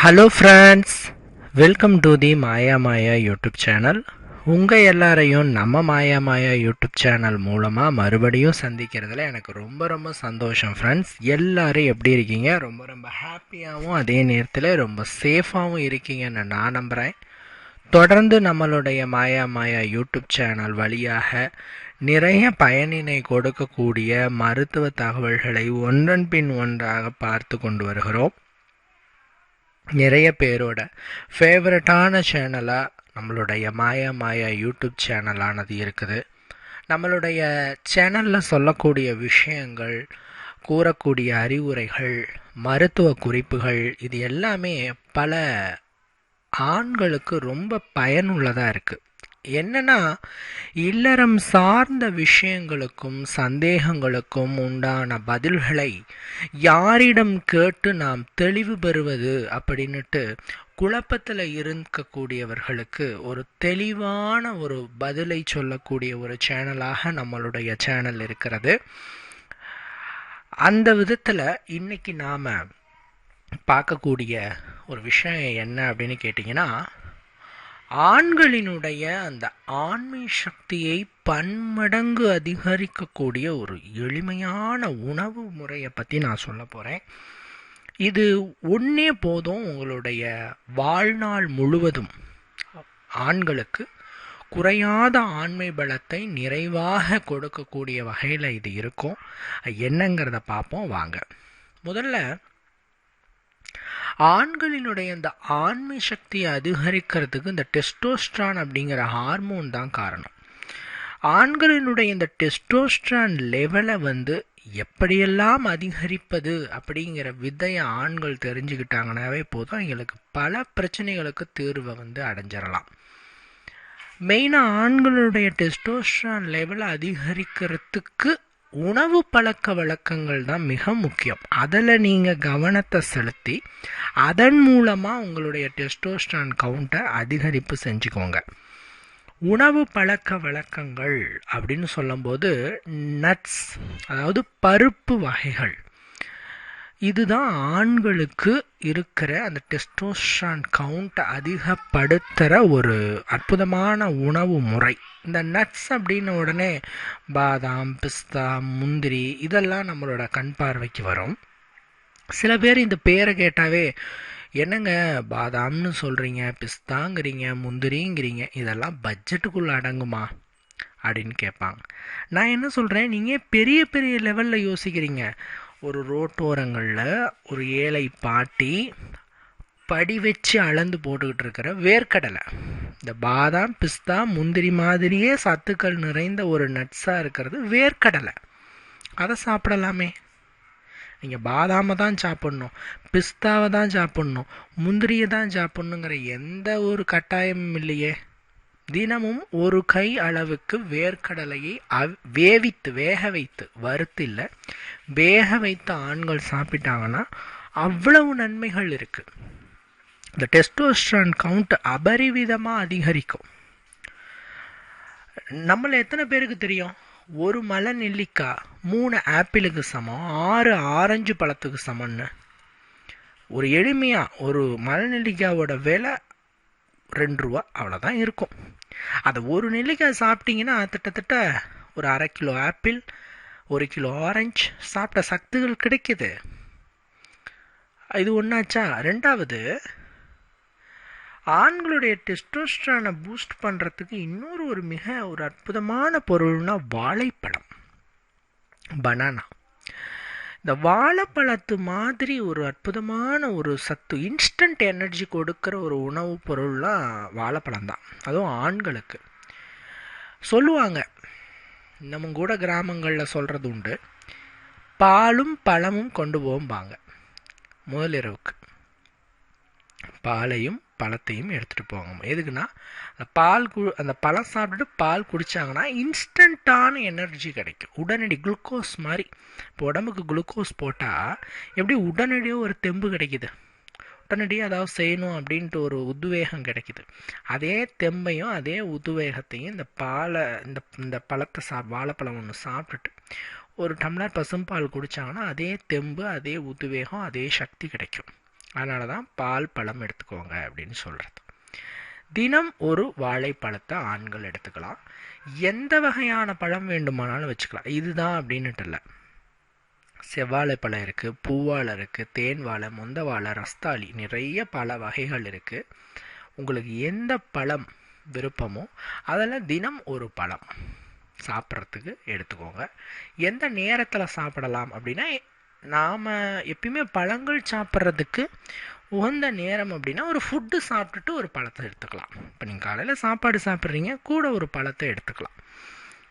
Hello friends welcome to the Maya Maya YouTube channel உங்கள் எல்லாரையும் நம்ம மாயா மாயா யூடியூப் சேனல் மூலமாக மறுபடியும் சந்திக்கிறதுல எனக்கு ரொம்ப ரொம்ப சந்தோஷம் ஃப்ரெண்ட்ஸ் எல்லோரும் எப்படி இருக்கீங்க? ரொம்ப ரொம்ப ஹாப்பியாகவும் அதே நேரத்தில் ரொம்ப சேஃபாகவும் இருக்கீங்கன்னு நான் நம்புகிறேன் தொடர்ந்து நம்மளுடைய மாயா மாயா யூடியூப் சேனல் வழியாக நிறைய பயனினை கொடுக்கக்கூடிய மருத்துவ தகவல்களை ஒன்றன் பின் ஒன்றாக பார்த்து கொண்டு வருகிறோம். நிறைய பேரோட ஃபேவரட்டான சேனலாக நம்மளுடைய மாயா மாயா யூடியூப் சேனலானது இருக்குது. நம்மளுடைய சேனலில் சொல்லக்கூடிய விஷயங்கள் கூறக்கூடிய அறிவுரைகள் மருத்துவ குறிப்புகள் இது எல்லாமே பல ஆண்களுக்கு ரொம்ப பயனுள்ளதாக இருக்குது என்னன்னா இல்லறம் சார்ந்த விஷயங்களுக்கும் சந்தேகங்களுக்கும் உண்டான பதில்களை யாரிடம் கேட்டு நாம் தெளிவு பெறுவது அப்படின்னுட்டு குழப்பத்தில் இருக்கக்கூடியவர்களுக்கு ஒரு தெளிவான ஒரு பதிலை சொல்லக்கூடிய ஒரு சேனலாக நம்மளுடைய சேனல் இருக்கிறது. அந்த விதத்தில் இன்னைக்கு நாம் பார்க்கக்கூடிய ஒரு விஷயம் என்ன அப்படின்னு கேட்டிங்கன்னா ஆண்களினுடைய அந்த ஆண்மை சக்தியை பன்மடங்கு அதிகரிக்கக்கூடிய ஒரு எளிமையான உணவு முறையை பற்றி நான் சொல்ல போகிறேன் இது ஒன்றே போதும் உங்களுடைய வாழ்நாள் முழுவதும் ஆண்களுக்கு குறையாத ஆண்மை பலத்தை நிறைவாக கொடுக்கக்கூடிய வகையில் இது இருக்கும். என்னங்கிறத பார்ப்போம் வாங்க. முதல்ல ஆண்களினுடைய இந்த ஆண்மை சக்தியை அதிகரிக்கிறதுக்கு இந்த டெஸ்டோஸ்ட்ரான் அப்படிங்கிற ஹார்மோன் தான் காரணம். ஆண்களினுடைய இந்த டெஸ்டோஸ்ட்ரான் லெவலை வந்து எப்படியெல்லாம் அதிகரிப்பது அப்படிங்கிற விதையை ஆண்கள் தெரிஞ்சுக்கிட்டாங்கனாவே போதும். எங்களுக்கு பல பிரச்சனைகளுக்கு தீர்வை வந்து அடைஞ்சிடலாம். மெயினாக ஆண்களுடைய டெஸ்டோஸ்ட்ரான் லெவலை அதிகரிக்கிறதுக்கு உணவு பழக்க வழக்கங்கள் தான் மிக முக்கியம். அதில் நீங்கள் கவனத்தை செலுத்தி அதன் மூலமாக உங்களுடைய டெஸ்டோஸ்டான் கவுண்ட்டை அதிகரிப்பு செஞ்சுக்கோங்க. உணவு பழக்க வழக்கங்கள் அப்படின்னு சொல்லும்போது நட்ஸ் அதாவது பருப்பு வகைகள். இதுதான் ஆண்களுக்கு இருக்கிற அந்த டெஸ்டோஸ்டான் கவுண்ட்டை அதிகப்படுத்துகிற ஒரு அற்புதமான உணவு முறை. இந்த நட்ஸ் அப்படின்னு உடனே பாதாம் பிஸ்தா முந்திரி இதெல்லாம் நம்மளோட கண் பார்வைக்கு வரும். சில பேர் இந்த பேரை கேட்டாவே என்னங்க பாதாம்னு சொல்கிறீங்க பிஸ்தாங்கிறீங்க முந்திரிங்கிறீங்க இதெல்லாம் பட்ஜெட்டுக்குள்ளே அடங்குமா? அப்படின்னு கேட்பாங்க. நான் என்ன சொல்கிறேன் நீங்கள் பெரிய பெரிய லெவலில் யோசிக்கிறீங்க? ஒரு ரோட்டோரங்களில் ஒரு ஏழை பாட்டி படி வச்சு அளந்து போட்டுக்கிட்டு இருக்கிற வேர்க்கடலை. இந்த பாதாம் பிஸ்தா முந்திரி மாதிரியே சத்துக்கள் நிறைந்த ஒரு நட்ஸாக இருக்கிறது வேர்க்கடலை. அதை சாப்பிடலாமே. நீங்கள் பாதாமை தான் சாப்பிட்ணும் பிஸ்தாவை தான் சாப்பிட்ணும் முந்திரியை தான் சாப்பிட்ணுங்கிற எந்த ஒரு கட்டாயமும் இல்லையே. தினமும் ஒரு கை அளவுக்கு வேர்க்கடலையை அவ் வேவித்து வேக வைத்து வறுத்து இல்லை வேக வைத்த ஆண்கள் சாப்பிட்டாங்கன்னா அவ்வளவு நன்மைகள் இருக்குது இந்த டெஸ்டோஸ்ட்ரான் கவுண்ட் அபரிவிதமாக அதிகரிக்கும். நம்மளை எத்தனை பேருக்கு தெரியும்? ஒரு மலை நெல்லிக்காய் மூணு ஆப்பிளுக்கு சமம் ஆறு ஆரஞ்சு பழத்துக்கு சமம்னு. ஒரு எளிமையாக ஒரு மலை நெல்லிக்காயோட விலை ரெண்டு ரூபா அவ்வளோதான் இருக்கும். அதை ஒரு நெல்லிக்காய் சாப்பிட்டீங்கன்னா கிட்டத்தட்ட ஒரு அரை கிலோ ஆப்பிள் ஒரு கிலோ ஆரஞ்சு சாப்பிட்ட சத்துகள் கிடைக்குது. இது ஒன்றாச்சா ரெண்டாவது ஆண்களுடைய டெஸ்டோஸ்ட்ரானை பூஸ்ட் பண்ணுறதுக்கு இன்னொரு ஒரு மிக ஒரு அற்புதமான பொருள்னா வாழைப்பழம். பனானா இந்த வாழைப்பழத்து மாதிரி ஒரு அற்புதமான ஒரு சத்து இன்ஸ்டன்ட் எனர்ஜி கொடுக்குற ஒரு உணவுப் பொருள்லாம் வாழைப்பழம் தான். அதுவும் ஆண்களுக்கு. சொல்லுவாங்க நம்ம கூட கிராமங்களில் சொல்கிறது உண்டு பாலும் பழமும் கொண்டு போகும்பாங்க முதலிரவுக்கு பாலையும் பழத்தையும் எடுத்துகிட்டு போவாங்க எதுக்குன்னா அந்த பால் கு அந்த பழம் சாப்பிட்டுட்டு பால் குடித்தாங்கன்னா இன்ஸ்டண்ட்டான எனர்ஜி கிடைக்கும். உடனடி குளுக்கோஸ் மாதிரி. இப்போ உடம்புக்கு குளுக்கோஸ் போட்டால் எப்படி உடனடியாக ஒரு தெம்பு கிடைக்குது. உடனடியாக அதாவது செய்யணும் அப்படின்ட்டு ஒரு உத்வேகம் கிடைக்குது. அதே தெம்பையும் அதே உத்வேகத்தையும் இந்த பாலை இந்த இந்த பழத்தை சா வாழைப்பழம் ஒன்று சாப்பிட்டுட்டு ஒரு டம்ளர் பசும்பால் குடித்தாங்கன்னா அதே தெம்பு அதே உத்வேகம் அதே சக்தி கிடைக்கும். அதனால தான் பால் பழம் எடுத்துக்கோங்க அப்படின்னு சொல்கிறது தினம் ஒரு வாழைப்பழத்தை ஆண்கள் எடுத்துக்கலாம். எந்த வகையான பழம் வேண்டுமானாலும் வச்சுக்கலாம். இதுதான் அப்படின்னுட்டு இல்லை. செவ்வாழை பழம் இருக்குது பூவாழை இருக்குது தேன் வாழை முந்த வாழை ரஸ்தாளி நிறைய பல வகைகள் இருக்குது உங்களுக்கு எந்த பழம் விருப்பமோ அதில் தினம் ஒரு பழம் சாப்பிட்றதுக்கு எடுத்துக்கோங்க. எந்த நேரத்தில் சாப்பிடலாம் அப்படின்னா நாம் எப்பயுமே பழங்கள் சாப்பிட்றதுக்கு உகந்த நேரம் அப்படின்னா ஒரு ஃபுட்டு சாப்பிட்டுட்டு ஒரு பழத்தை எடுத்துக்கலாம். இப்போ நீங்கள் காலையில் சாப்பாடு சாப்பிட்றீங்க கூட ஒரு பழத்தை எடுத்துக்கலாம்.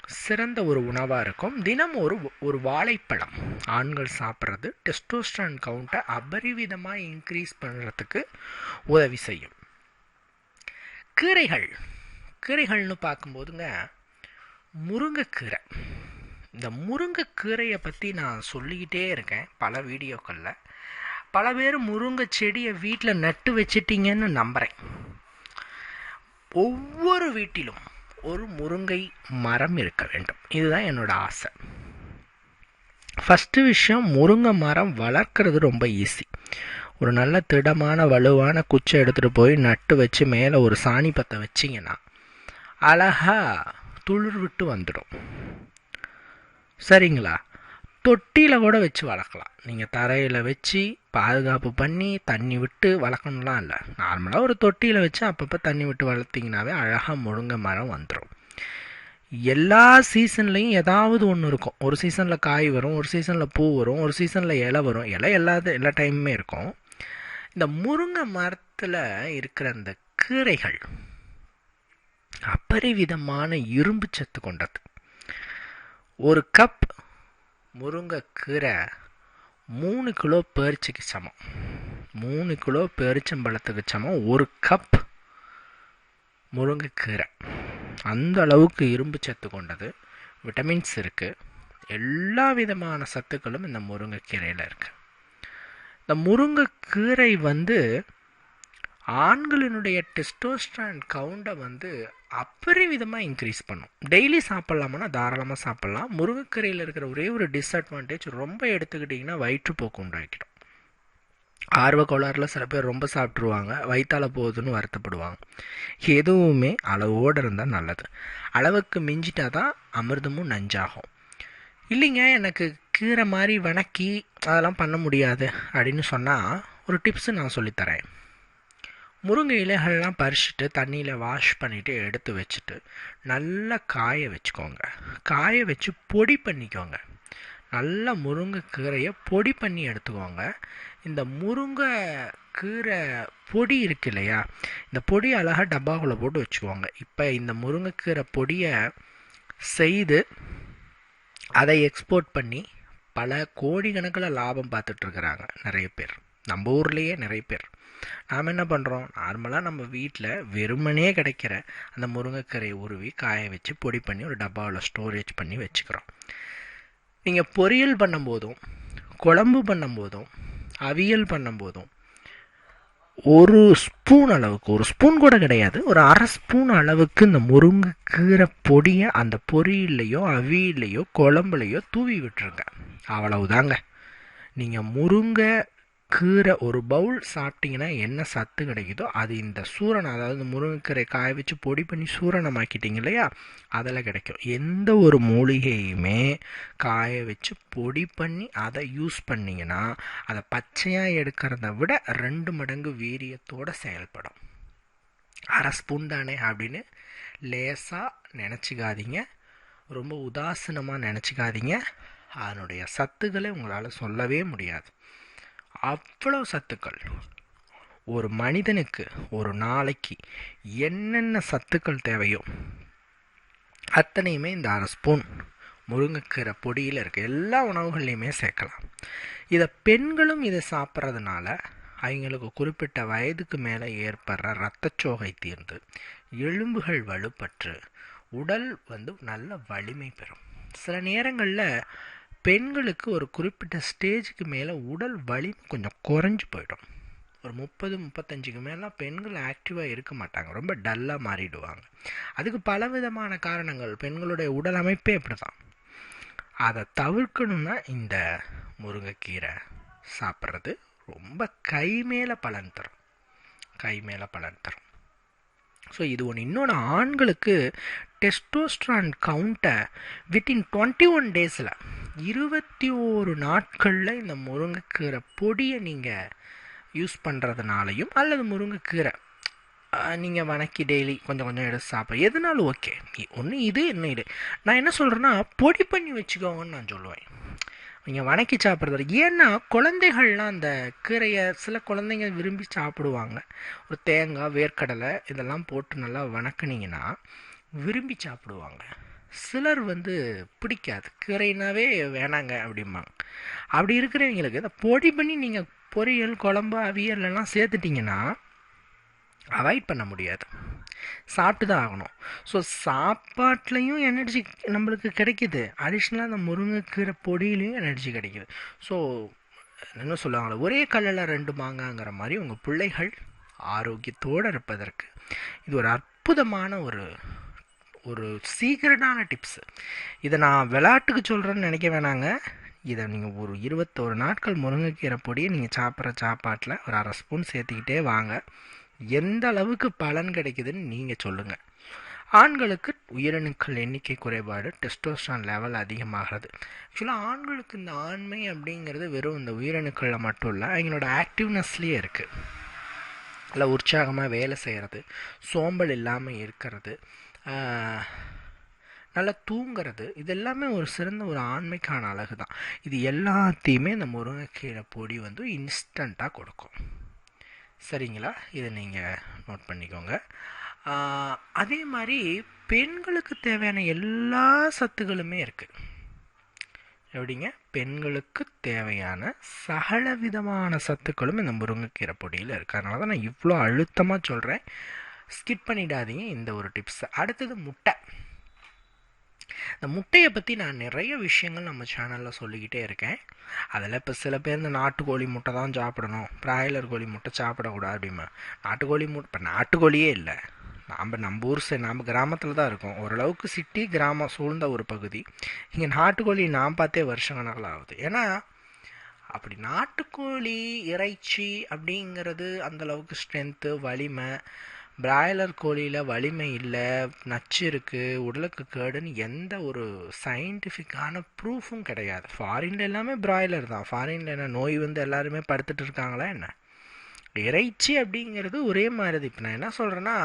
சிறந்த ஒரு உணவாக இருக்கும். தினம் ஒரு ஒரு வாழைப்பழம். ஆண்கள் சாப்பிட்றது டெஸ்டோஸ்டான் கவுண்ட்டை அபரிவிதமாக இன்க்ரீஸ் பண்ணுறதுக்கு உதவி செய்யும். கீரைகள். கீரைகள்னு பார்க்கும்போதுங்க முருங்கைக்கீரை. இந்த முருங்கைக்கீரையை பற்றி நான் சொல்லிக்கிட்டே இருக்கேன் பல வீடியோக்களில். பல பேர் முருங்கை செடியை வீட்டில் நட்டு வச்சிட்டிங்கன்னு நம்புகிறேன் ஒவ்வொரு வீட்டிலும் ஒரு முருங்கை மரம் இருக்க வேண்டும். இதுதான் என்னோட ஆசை. ஃபஸ்ட்டு விஷயம் முருங்கை மரம் வளர்க்குறது ரொம்ப ஈஸி ஒரு நல்ல திடமான வலுவான குச்சை எடுத்துகிட்டு போய் நட்டு வச்சு மேலே ஒரு சாணி பற்ற வச்சிங்கன்னா அழகாக துளிர் விட்டு வந்துடும். சரிங்களா? தொட்டியில் கூட வச்சு வளர்க்கலாம். நீங்கள் தரையில் வச்சு பாதுகாப்பு பண்ணி தண்ணி விட்டு வளர்க்கணும்லாம் இல்லை. நார்மலாக ஒரு தொட்டியில் வச்சு அப்பப்போ தண்ணி விட்டு வளர்த்திங்கனாவே அழகாக முருங்கை மரம் வந்துடும் எல்லா சீசன்லேயும் ஏதாவது ஒன்று இருக்கும். ஒரு சீசனில் காய் வரும் ஒரு சீசனில் பூ வரும் ஒரு சீசனில் இலை வரும். இலை எல்லாது எல்லா டைமுமே இருக்கும். இந்த முருங்கை மரத்தில் இருக்கிற அந்த கீரைகள் அபரிவிதமான இரும்பு சத்து கொண்டது. ஒரு கப் முருங்கைக்கீரை மூணு கிலோ பேரிச்சிக்கு சமம். மூணு கிலோ பேரிச்சம்பழத்துக்கு சமம். ஒரு கப் முருங்கைக்கீரை அந்த அளவுக்கு இரும்பு சத்து கொண்டது. விட்டமின்ஸ் இருக்குது எல்லா விதமான சத்துக்களும் இந்த முருங்கைக்கீரையில் இருக்குது இந்த முருங்கைக்கீரை வந்து ஆண்களினுடைய டெஸ்டோஸ்ட்ரான் கவுண்டை வந்து அப்பரிவிதமாக இன்க்ரீஸ் பண்ணும். டெய்லி சாப்பிட்லாமுன்னா தாராளமாக சாப்பிட்லாம். முருங்கைக்கீரையில் இருக்கிற ஒரே ஒரு டிஸ்அட்வான்டேஜ் ரொம்ப எடுத்துக்கிட்டிங்கன்னா வயிற்றுப்போக்கு உண்டாக்கிடும். ஆர்வ கோளாறில் சில பேர் ரொம்ப சாப்பிட்ருவாங்க வயிற்றால போகுதுன்னு வருத்தப்படுவாங்க. எதுவுமே அளவோடு இருந்தால் நல்லது. அளவுக்கு மிஞ்சிட்டா தான் அமிர்தமும் நஞ்சாகும். இல்லைங்க எனக்கு கீரை மாதிரி வணக்கி அதெல்லாம் பண்ண முடியாது அப்படின்னு சொன்னால் ஒரு டிப்ஸு நான் சொல்லித்தரேன். முருங்கை இலைகள்லாம் பறிச்சுட்டு தண்ணியில் வாஷ் பண்ணிவிட்டு எடுத்து வச்சுட்டு நல்லா காய வச்சுக்கோங்க. காய வச்சு பொடி பண்ணிக்கோங்க. நல்லா முருங்கை கீரையை பொடி பண்ணி எடுத்துக்கோங்க. இந்த முருங்கை கீரை பொடி இருக்கு இல்லையா? இந்த பொடி அழகாக டப்பாக்குள்ளே போட்டு வச்சுக்கோங்க. இப்போ இந்த முருங்கைக்கீரை பொடியை செய்து அதை எக்ஸ்போர்ட் பண்ணி பல கோடிக்கணக்கில் லாபம் பார்த்துட்ருக்குறாங்க நிறைய பேர். நம்ம ஊர்லேயே நிறைய பேர். நாம் என்ன பண்ணுறோம் நார்மலாக நம்ம வீட்டில் வெறுமனே கிடைக்கிற அந்த முருங்கைக்கரை உருவி காய வச்சு பொடி பண்ணி ஒரு டப்பாவில் ஸ்டோரேஜ் பண்ணி வச்சுக்கிறோம். நீங்கள் பொரியல் பண்ணும்போதும் குழம்பு பண்ணும்போதும் அவியல் பண்ணும்போதும் ஒரு ஸ்பூன் அளவுக்கு ஒரு ஸ்பூன் கூட கிடையாது ஒரு அரை ஸ்பூன் அளவுக்கு இந்த முருங்கைக்கீரை பொடியை அந்த பொரியல்லையோ அவியல்லையோ குழம்புலையோ தூவி விட்டுருங்க. அவ்வளவுதாங்க. நீங்கள் முருங்கை கீரை ஒரு பவுல் சாப்பிட்டீங்கன்னா என்ன சத்து கிடைக்குதோ அது இந்த சூரணம் அதாவது முருங்கைக்கீரை காய வச்சு பொடி பண்ணி சூரணமாக்கிட்டீங்க இல்லையா? அதில் கிடைக்கும். எந்த ஒரு மூலிகையுமே காய வச்சு பொடி பண்ணி அதை யூஸ் பண்ணிங்கன்னா அதை பச்சையாக எடுக்கிறத விட ரெண்டு மடங்கு வீரியத்தோடு செயல்படும். அரை ஸ்பூன் தானே அப்படின்னு லேசாக நினச்சிக்காதீங்க. ரொம்ப உதாசீனமாக நினச்சிக்காதீங்க. அதனுடைய சத்துக்களை உங்களால் சொல்லவே முடியாது. அவ்வளோ சத்துக்கள். ஒரு மனிதனுக்கு ஒரு நாளைக்கு என்னென்ன சத்துக்கள் தேவையோ அத்தனையுமே இந்த அரை ஸ்பூன் முருங்கைக்கீரை பொடியில் இருக்க எல்லா உணவுகள்லையுமே சேர்க்கலாம். இதை பெண்களும் இதை சாப்பிட்றதுனால அவங்களுக்கு குறிப்பிட்ட வயதுக்கு மேலே ஏற்படுற இரத்தச்சோகை தீர்ந்து எலும்புகள் வலுப்பற்று உடல் வந்து நல்ல வலிமை பெறும். சில நேரங்களில் பெண்களுக்கு ஒரு குறிப்பிட்ட ஸ்டேஜுக்கு மேலே உடல் வலிமை கொஞ்சம் குறைஞ்சி போயிடும். ஒரு முப்பது முப்பத்தஞ்சுக்கு மேலாம் பெண்கள் ஆக்டிவாக இருக்க மாட்டாங்க. ரொம்ப டல்லாக மாறிடுவாங்க. அதுக்கு பல விதமான காரணங்கள். பெண்களுடைய உடல் அமைப்பே அப்படி தான் அதை தவிர்க்கணும்னா இந்த முருங்கைக்கீரை சாப்பிட்றது ரொம்ப கை மேலே பலன் தரும். கை மேலே பலன் தரும். ஸோ இது ஒன்று இன்னொன்று ஆண்களுக்கு டெஸ்டோஸ்ட்ரான் கவுண்ட்டை வித்தின் டுவெண்ட்டி ஒன் டேஸில் இருபத்தி ஓரு நாட்களில் இந்த முருங்கைக்கீரை பொடியை நீங்கள் யூஸ் பண்ணுறதுனாலையும் அல்லது முருங்கைக்கீரை நீங்கள் வணக்கி டெய்லி கொஞ்சம் கொஞ்சம் எடுத்து சாப்பிட எதுனாலும் ஓகே ஒன்று இது இன்னும் இது? நான் என்ன சொல்கிறேன்னா பொடி பண்ணி வச்சுக்கோங்கன்னு நான் சொல்லுவேன். நீங்கள் வணக்கி சாப்பிட்றது ஏன்னா குழந்தைகள்லாம் அந்த கீரையை சில குழந்தைங்க விரும்பி சாப்பிடுவாங்க. ஒரு தேங்காய் வேர்க்கடலை இதெல்லாம் போட்டு நல்லா வணக்குனிங்கன்னா விரும்பி சாப்பிடுவாங்க. சிலர் வந்து பிடிக்காது. கீரைனாவே வேணாங்க அப்படிம்பாங்க. அப்படி இருக்கிறவங்களுக்கு இந்த பொடி பண்ணி நீங்கள் பொரியல் குழம்பு அவியல் எல்லாம் சேர்த்துட்டிங்கன்னா அவாய்ட் பண்ண முடியாது. சாப்பிட்டு தான் ஆகணும். ஸோ சாப்பாட்லேயும் எனர்ஜி நம்மளுக்கு கிடைக்கிது. அடிஷ்னலாக அந்த முருங்கைக்கீரை பொடியிலையும் எனர்ஜி கிடைக்கிது. ஸோ என்ன சொல்லுவாங்களே ஒரே கல்லில் ரெண்டு மாங்காங்கிற மாதிரி உங்கள் பிள்ளைகள் ஆரோக்கியத்தோடு இருப்பதற்கு இது ஒரு அற்புதமான ஒரு ஒரு சீக்ரெட்டான டிப்ஸு இதை நான் விளையாட்டுக்கு சொல்கிறேன்னு நினைக்க வேணாங்க. இதை நீங்கள் ஒரு இருபத்தோரு நாட்கள் முருங்கைக்கீரை பொடியை நீங்கள் சாப்பிட்ற சாப்பாட்டில் ஒரு அரை ஸ்பூன் சேர்த்துக்கிட்டே வாங்க. எந்த அளவுக்கு பலன் கிடைக்குதுன்னு நீங்கள் சொல்லுங்கள் ஆண்களுக்கு உயிரணுக்கள் எண்ணிக்கை குறைபாடு டெஸ்டோஸ்டான் லெவல் அதிகமாகிறது. ஆக்சுவலாக ஆண்களுக்கு இந்த ஆண்மை அப்படிங்கிறது வெறும் இந்த உயிரணுக்களில் மட்டும் இல்லை அவங்களோட ஆக்டிவ்னஸ்லேயே இருக்குது நல்லா உற்சாகமாக வேலை செய்கிறது சோம்பல் இல்லாமல் இருக்கிறது நல்லா தூங்கிறது. இது எல்லாமே ஒரு சிறந்த ஒரு ஆண்மைக்கான அழகு தான் இது எல்லாத்தையுமே இந்த முருங்கைக்கீரை பொடி வந்து இன்ஸ்டண்ட்டாக கொடுக்கும். சரிங்களா? இதை நீங்கள் நோட் பண்ணிக்கோங்க. அதே மாதிரி பெண்களுக்கு தேவையான எல்லா சத்துக்களுமே இருக்குது எப்படிங்க? பெண்களுக்கு தேவையான சகல விதமான சத்துக்களும் இந்த முருங்கைக்கீரை பொடியில் இருக்குது அதனால தான் நான் இவ்வளோ அழுத்தமாக சொல்கிறேன் ஸ்கிப் பண்ணிடாதீங்க இந்த ஒரு டிப்ஸ் அடுத்தது முட்டை. இந்த முட்டையை பற்றி நான் நிறைய விஷயங்கள் நம்ம சேனலில் சொல்லிக்கிட்டே இருக்கேன். அதில் இப்போ சில பேர் இந்த நாட்டுக்கோழி முட்டை தான் சாப்பிடணும். பிராய்லர் கோழி முட்டை சாப்பிடக்கூடாது அப்படிமா. நாட்டுக்கோழி முட்டை இப்போ நாட்டுக்கோழியே இல்லை. நாம் நம்ம ஊர் சைடு நம்ம கிராமத்தில் தான் இருக்கோம். ஓரளவுக்கு சிட்டி கிராமம் சூழ்ந்த ஒரு பகுதி. இங்கே நாட்டுக்கோழி நான் பார்த்தே வருஷ கணக்கில் ஆகுது. ஏன்னா அப்படி நாட்டுக்கோழி இறைச்சி அப்படிங்கிறது அந்தளவுக்கு ஸ்ட்ரென்த்து வலிமை பிராய்லர் கோழியில் வலிமை இல்லை நச்சு இருக்குது உடலுக்கு கேடுன்னு எந்த ஒரு சயின்டிஃபிக்கான ப்ரூஃபும் கிடையாது. ஃபாரின்ல எல்லாமே பிராய்லர் தான். ஃபாரின்ல என்ன நோய் வந்து எல்லாருமே படுத்துட்டு இருக்காங்களா என்ன? இறைச்சி அப்படிங்கிறது ஒரே மாதிரி இப்போ நான் என்ன சொல்கிறேன்னா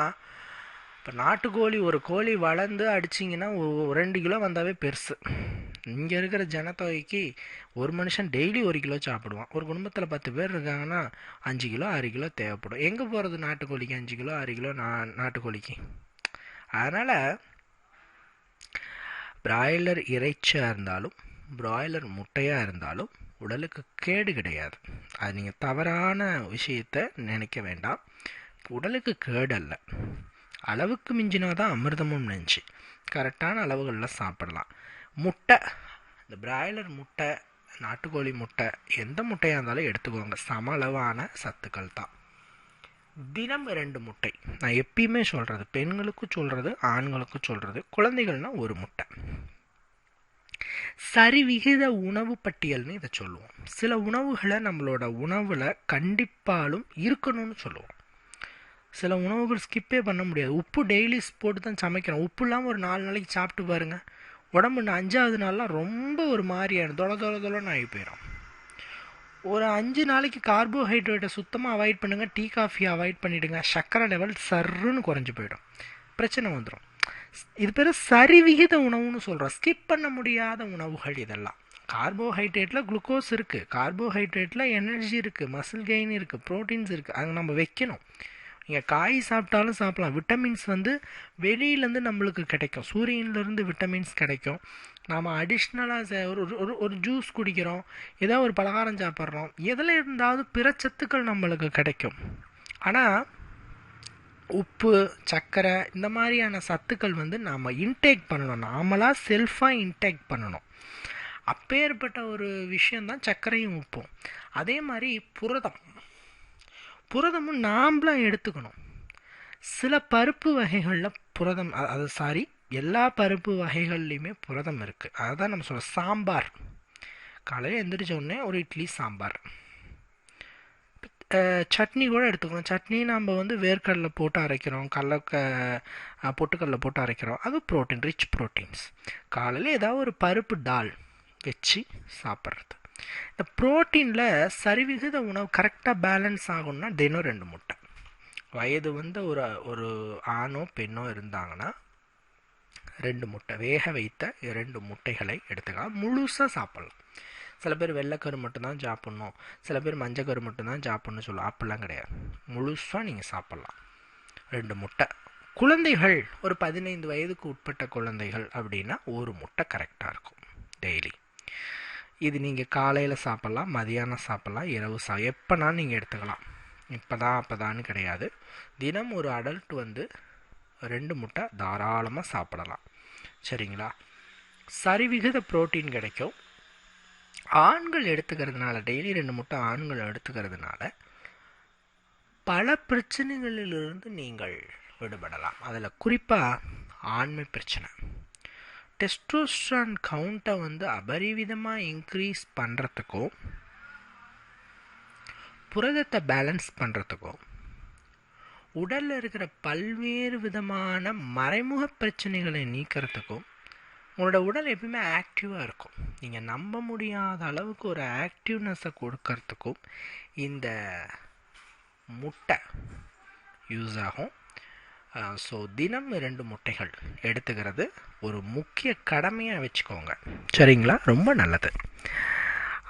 இப்போ நாட்டுக்கோழி ஒரு கோழி வளர்ந்து அடிச்சிங்கன்னா ஒரு ரெண்டு கிலோ வந்தாவே பெருசு. இங்கே இருக்கிற ஜனத்தொகைக்கு ஒரு மனுஷன் டெய்லி ஒரு கிலோ சாப்பிடுவான். ஒரு குடும்பத்தில் பத்து பேர் இருக்காங்கன்னா அஞ்சு கிலோ ஆறு கிலோ தேவைப்படும். எங்கே போகிறது நாட்டுக்கோழிக்கு அஞ்சு கிலோ ஆறு கிலோ நா நாட்டுக்கோழிக்கு? அதனால் பிராய்லர் இறைச்சியாக இருந்தாலும் பிராய்லர் முட்டையாக இருந்தாலும் உடலுக்கு கேடு கிடையாது. அது நீங்கள் தவறான விஷயத்தை நினைக்க வேண்டாம். உடலுக்கு கேடு அல்ல. அளவுக்கு மிஞ்சினா தான் அமிர்தமும் நினச்சி கரெக்டான அளவுகளில் சாப்பிடலாம். முட்டை இந்த பிராய்லர் முட்டை நாட்டுக்கோழி முட்டை எந்த முட்டையாக இருந்தாலும் எடுத்துக்கோங்க. சம அளவான சத்துக்கள் தான். தினம் ரெண்டு முட்டை. நான் எப்பயுமே சொல்கிறது பெண்களுக்கும் சொல்கிறது ஆண்களுக்கும் சொல்கிறது குழந்தைகள்னால் ஒரு முட்டை. சரிவிகித உணவு பட்டியல்னு இதை சொல்லுவோம். சில உணவுகளை நம்மளோட உணவில் கண்டிப்பாலும் இருக்கணும்னு சொல்லுவோம். சில உணவுகள் ஸ்கிப்பே பண்ண முடியாது. உப்பு டெய்லி போட்டு தான் சமைக்கிறோம். உப்பு இல்லாமல் ஒரு நாலு நாளைக்கு சாப்பிட்டு பாருங்கள் உடம்பு அஞ்சாவது நாள்லாம் ரொம்ப ஒரு மாதிரியான தொலை தொலை தொலைன்னு ஆகி போயிடும் ஒரு அஞ்சு நாளைக்கு கார்போஹைட்ரேட்டை சுத்தமாக அவாய்ட் பண்ணுங்கள் டீ காஃபி அவாய்ட் பண்ணிவிடுங்க சர்க்கரை லெவல் சர்ருன்னு குறைஞ்சி போயிடும். பிரச்சனை வந்துடும் இது பேர் சரிவிகித உணவுன்னு சொல்கிறோம் ஸ்கிப் பண்ண முடியாத உணவுகள் இதெல்லாம். கார்போஹைட்ரேட்டில் குளுக்கோஸ் இருக்குது கார்போஹைட்ரேட்டில் எனர்ஜி இருக்குது மசில் கெயின் இருக்குது ப்ரோட்டீன்ஸ் இருக்குது அதை நம்ம வைக்கணும். நீங்கள் காய் சாப்பிட்டாலும் சாப்பிடலாம். விட்டமின்ஸ் வந்து வெளியிலேருந்து நம்மளுக்கு கிடைக்கும். சூரியன்லேருந்து விட்டமின்ஸ் கிடைக்கும். நாம் அடிஷ்னலாக ஒரு ஒரு ஒரு ஜூஸ் குடிக்கிறோம். ஏதோ ஒரு பலகாரம் சாப்பிட்றோம். எதில் இருந்தாவது பிற சத்துக்கள் நம்மளுக்கு கிடைக்கும். ஆனால் உப்பு சர்க்கரை இந்த மாதிரியான சத்துக்கள் வந்து நாம் இன்டேக் பண்ணணும். நாமளாக செல்ஃபாக இன்டேக் பண்ணணும். அப்பேற்பட்ட ஒரு விஷயந்தான் சர்க்கரையும் உப்பும். அதே மாதிரி புரதம். புரதமும் நாம்லாம் எடுத்துக்கணும். சில பருப்பு வகைகளில் புரதம் அது சாரி எல்லா பருப்பு வகைகள்லையுமே புரதம் இருக்குது அதுதான் நம்ம சொல்கிறோம் சாம்பார். காலையில் எந்திரிச்ச உடனே ஒரு இட்லி சாம்பார். சட்னி கூட எடுத்துக்கணும். சட்னி நம்ம வந்து வேர்க்கடலை போட்டு அரைக்கிறோம் கடல பொட்டுக்கடலை போட்டு அரைக்கிறோம். அது ப்ரோட்டீன் ரிச் ப்ரோட்டீன்ஸ் காலையில் ஏதாவது ஒரு பருப்பு டால் வச்சு சாப்பிட்றது. இந்த ப்ரோட்டீனில் சரிவிகித உணவு கரெக்டாக பேலன்ஸ் ஆகணும்னா தினம் ரெண்டு முட்டை. வயது வந்து ஒரு ஒரு ஆணோ பெண்ணோ இருந்தாங்கன்னா ரெண்டு முட்டை. வேக வைத்த இரண்டு முட்டைகளை எடுத்துக்கலாம். முழுசாக சாப்பிட்லாம். சில பேர் வெள்ளைக்கரு மட்டும்தான் சாப்பிட்ணும். சில பேர் மஞ்சக்கரு மட்டும்தான் சாப்பிட்ணும் சொல்லுவோம் அப்படிலாம் கிடையாது. முழுசாக நீங்கள் சாப்பிட்லாம். ரெண்டு முட்டை. குழந்தைகள் ஒரு பதினைந்து வயதுக்கு உட்பட்ட குழந்தைகள் அப்படின்னா ஒரு முட்டை கரெக்டாக இருக்கும். டெய்லி இது நீங்கள் காலையில் சாப்பிட்லாம் மதியானம் சாப்பிட்லாம் இரவு சா எப்போனாலும் நீங்கள் எடுத்துக்கலாம். இப்போ தான் அப்போ தான் கிடையாது. தினம் ஒரு அடல்ட் வந்து ரெண்டு முட்டை தாராளமாக சாப்பிடலாம். சரிங்களா? சரிவிகித புரோட்டீன் கிடைக்கும். ஆண்கள் எடுத்துக்கிறதுனால டெய்லி ரெண்டு முட்டை ஆண்கள் எடுத்துக்கிறதுனால பல பிரச்சனைகளிலிருந்து நீங்கள் விடுபடலாம். அதில் குறிப்பாக ஆண்மை பிரச்சனை. டெஸ்டோஸ்ட்ரான் கவுண்ட்டை வந்து அபரிவிதமாக இன்க்ரீஸ் பண்ணுறதுக்கும் புரதத்தை பேலன்ஸ் பண்ணுறதுக்கும் உடலில் இருக்கிற பல்வேறு விதமான மறைமுக பிரச்சனைகளை நீக்கிறதுக்கும் உங்களோட உடல் எப்பயுமே ஆக்டிவாக இருக்கும். நீங்கள் நம்ப முடியாத அளவுக்கு ஒரு ஆக்டிவ்னஸை கொடுக்கறதுக்கும் இந்த முட்டை யூஸ் ஆகும். ஸோ தினம் இரண்டு முட்டைகள் எடுத்துக்கிறது. ஒரு முக்கிய கடமையாக வச்சுக்கோங்க. சரிங்களா? ரொம்ப நல்லது.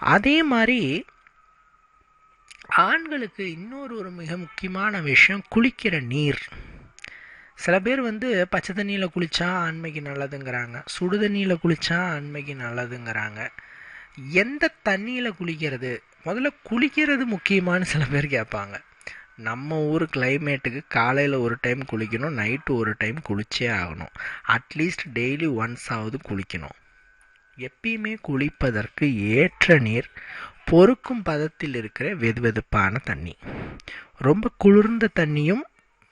அதே மாதிரி ஆண்களுக்கு இன்னொரு ஒரு மிக முக்கியமான விஷயம் குளிக்கிற நீர். சில பேர் வந்து பச்சை தண்ணியில் குளித்தா ஆண்மைக்கு நல்லதுங்கிறாங்க. சுடு தண்ணியில் குளித்தா ஆண்மைக்கு நல்லதுங்கிறாங்க. எந்த தண்ணியில் குளிக்கிறது? முதல்ல குளிக்கிறது முக்கியமானு சில பேர் கேட்பாங்க. நம்ம ஊர் கிளைமேட்டுக்கு காலையில் ஒரு டைம் குளிக்கணும் நைட்டு ஒரு டைம் குளிச்சே ஆகணும். அட்லீஸ்ட் டெய்லி ஒன்ஸ் ஆகுது குளிக்கணும். எப்பயுமே குளிப்பதற்கு ஏற்ற நீர் பொறுக்கும் பதத்தில் இருக்கிற வெதுவெதுப்பான தண்ணி. ரொம்ப குளிர்ந்த தண்ணியும்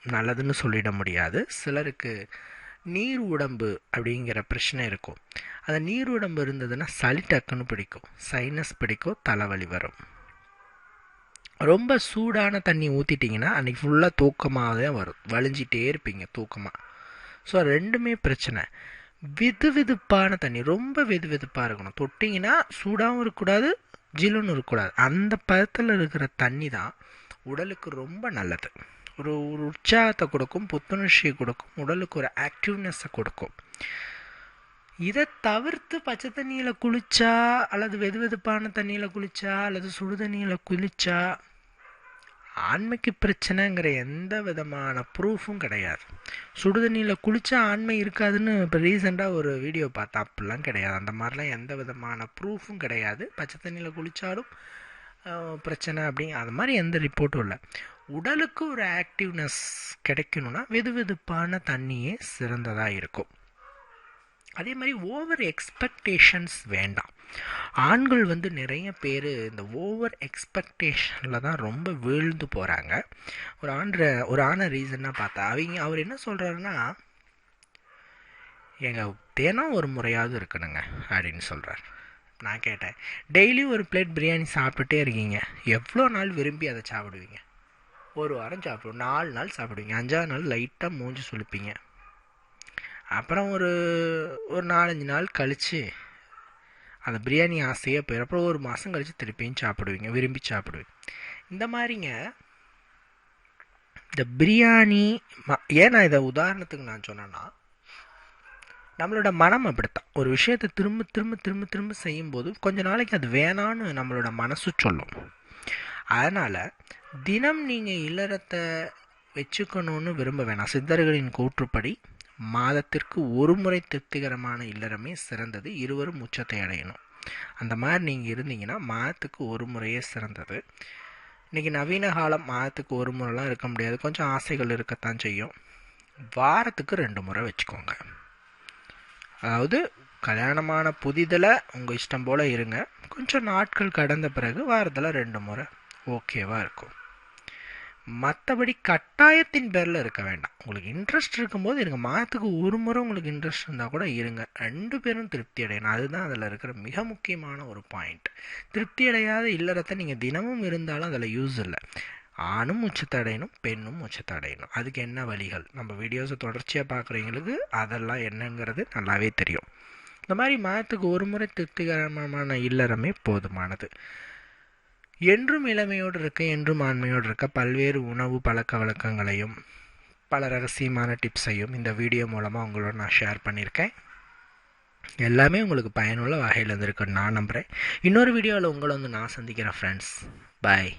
நல்லதுன்னு சொல்லிட முடியாது. சிலருக்கு நீர் உடம்பு அப்படிங்கிற பிரச்சனை இருக்கும். அந்த நீர் உடம்பு இருந்ததுன்னா சளி டக்குன்னு பிடிக்கும். சைனஸ் பிடிக்கும் தலைவலி வரும். ரொம்ப சூடான தண்ணி ஊற்றிட்டிங்கன்னா அன்றைக்கி ஃபுல்லாக தூக்கமாக தான் வரும். வலிஞ்சிட்டே இருப்பீங்க தூக்கமாக ஸோ ரெண்டுமே பிரச்சனை. வெது வெதுப்பான தண்ணி ரொம்ப வெது வெதுப்பாக இருக்கணும். தொட்டிங்கன்னா சூடாகவும் இருக்கக்கூடாது ஜில்லுன்னு இருக்கக்கூடாது. அந்த பதத்தில் இருக்கிற தண்ணி தான் உடலுக்கு ரொம்ப நல்லது. ஒரு ஒரு உற்சாகத்தை கொடுக்கும் புத்துணர்ச்சியை கொடுக்கும் உடலுக்கு ஒரு ஆக்டிவ்னஸை கொடுக்கும். இதை தவிர்த்து பச்சை தண்ணியில் குளித்தா அல்லது வெது வெதுப்பான தண்ணியில் குளித்தா அல்லது சுடு தண்ணியில் குளித்தா ஆண்மைக்கு பிரச்சனைங்கிற எந்த விதமான ப்ரூஃபும் கிடையாது. சுடுதண்ணியில் குளித்தா ஆண்மை இருக்காதுன்னு இப்போ ரீசெண்டாக ஒரு வீடியோ பார்த்தா அப்படிலாம் கிடையாது. அந்த மாதிரிலாம் எந்த விதமான ப்ரூஃபும் கிடையாது. பச்சை தண்ணியில் குளித்தாலும் பிரச்சனை அப்படி அது மாதிரி எந்த ரிப்போர்ட்டும் இல்லை. உடலுக்கு ஒரு ஆக்டிவ்னஸ் கிடைக்கணும்னா வெது வெதுப்பான தண்ணியே சிறந்ததாக இருக்கும். அதே மாதிரி ஓவர் எக்ஸ்பெக்டேஷன்ஸ் வேண்டாம். ஆண்கள் வந்து நிறைய பேர் இந்த ஓவர் எக்ஸ்பெக்டேஷனில் தான் ரொம்ப வீழ்ந்து போகிறாங்க ஒரு ஆண்ட ஒரு ஆணை ரீசன்னாக பார்த்தா அவங்க அவர் என்ன சொல்கிறாருன்னா எங்கள் தினம் ஒரு முறையாவது இருக்கணுங்க அப்படின்னு சொல்கிறார் நான் கேட்டேன் டெய்லி ஒரு பிளேட் பிரியாணி சாப்பிட்டுட்டே இருக்கீங்க. எவ்வளோ நாள் விரும்பி அதை சாப்பிடுவீங்க? ஒரு வாரம் சாப்பிடுவோம். நாலு நாள் சாப்பிடுவீங்க. அஞ்சாவது நாள் லைட்டாக மூஞ்சி சுழிப்பீங்க அப்புறம் ஒரு ஒரு நாலஞ்சு நாள் கழித்து அந்த பிரியாணி ஆசையாக போயிடும் அப்புறம் ஒரு மாதம் கழித்து திருப்பியும் சாப்பிடுவீங்க விரும்பி சாப்பிடுவீங்க. இந்த மாதிரிங்க இந்த பிரியாணி ம ஏன் நான் இதை உதாரணத்துக்கு நான் சொன்னேன்னா நம்மளோட மனம் அப்படித்தான். ஒரு விஷயத்தை திரும்ப திரும்ப திரும்ப திரும்ப செய்யும்போது கொஞ்ச நாளைக்கு அது வேணான்னு நம்மளோட மனசு சொல்லும். அதனால் தினம் நீங்கள் இல்லறத்தை வச்சுக்கணும்னு விரும்ப வேணாம். சித்தர்களின் கூற்றுப்படி மாதத்திற்கு ஒரு முறை திருப்திகரமான இல்லறமே சிறந்தது. இருவரும் உச்சத்தை அடையணும். அந்த மாதிரி நீங்கள் இருந்தீங்கன்னா மாதத்துக்கு ஒரு முறையே சிறந்தது. இன்றைக்கி நவீன காலம் மாதத்துக்கு ஒரு முறைலாம் இருக்க முடியாது. கொஞ்சம் ஆசைகள் இருக்கத்தான் செய்யும். வாரத்துக்கு ரெண்டு முறை வச்சுக்கோங்க. அதாவது கல்யாணமான புதிதில் உங்கள் இஷ்டம் போல் இருங்க. கொஞ்சம் நாட்கள் கடந்த பிறகு வாரத்தில் ரெண்டு முறை ஓகேவாக இருக்கும். மற்றபடி கட்டாயத்தின் பேரில் இருக்க வேண்டாம். உங்களுக்கு இன்ட்ரெஸ்ட் இருக்கும்போது இருங்க. மாதத்துக்கு ஒரு முறை உங்களுக்கு இன்ட்ரெஸ்ட் இருந்தால் கூட இருங்க. ரெண்டு பேரும் திருப்தி அடையணும். அதுதான் அதில் இருக்கிற மிக முக்கியமான ஒரு பாயிண்ட் திருப்தி அடையாத இல்லறத்தை நீங்கள் தினமும் இருந்தாலும் அதில் யூஸ் இல்லை. ஆணும் உச்சத்தடையணும் பெண்ணும் உச்சத்தடையணும் அதுக்கு என்ன வழிகள்? நம்ம வீடியோஸை தொடர்ச்சியாக பார்க்குறவங்களுக்கு அதெல்லாம் என்னங்கிறது நல்லாவே தெரியும். இந்த மாதிரி மாதத்துக்கு ஒரு முறை திருப்திகரமான இல்லறமே போதுமானது. என்றும் இளமையோடு இருக்க என்றும் ஆண்மையோடு இருக்க பல்வேறு உணவு பழக்க வழக்கங்களையும் பல ரகசியமான டிப்ஸையும் இந்த வீடியோ மூலமாக உங்களோட நான் ஷேர் பண்ணியிருக்கேன். எல்லாமே உங்களுக்கு பயனுள்ள வகையில் இருந்திருக்குன்னு நான் நம்புகிறேன் இன்னொரு வீடியோவில் உங்களை வந்து நான் சந்திக்கிறேன் ஃப்ரெண்ட்ஸ் பாய்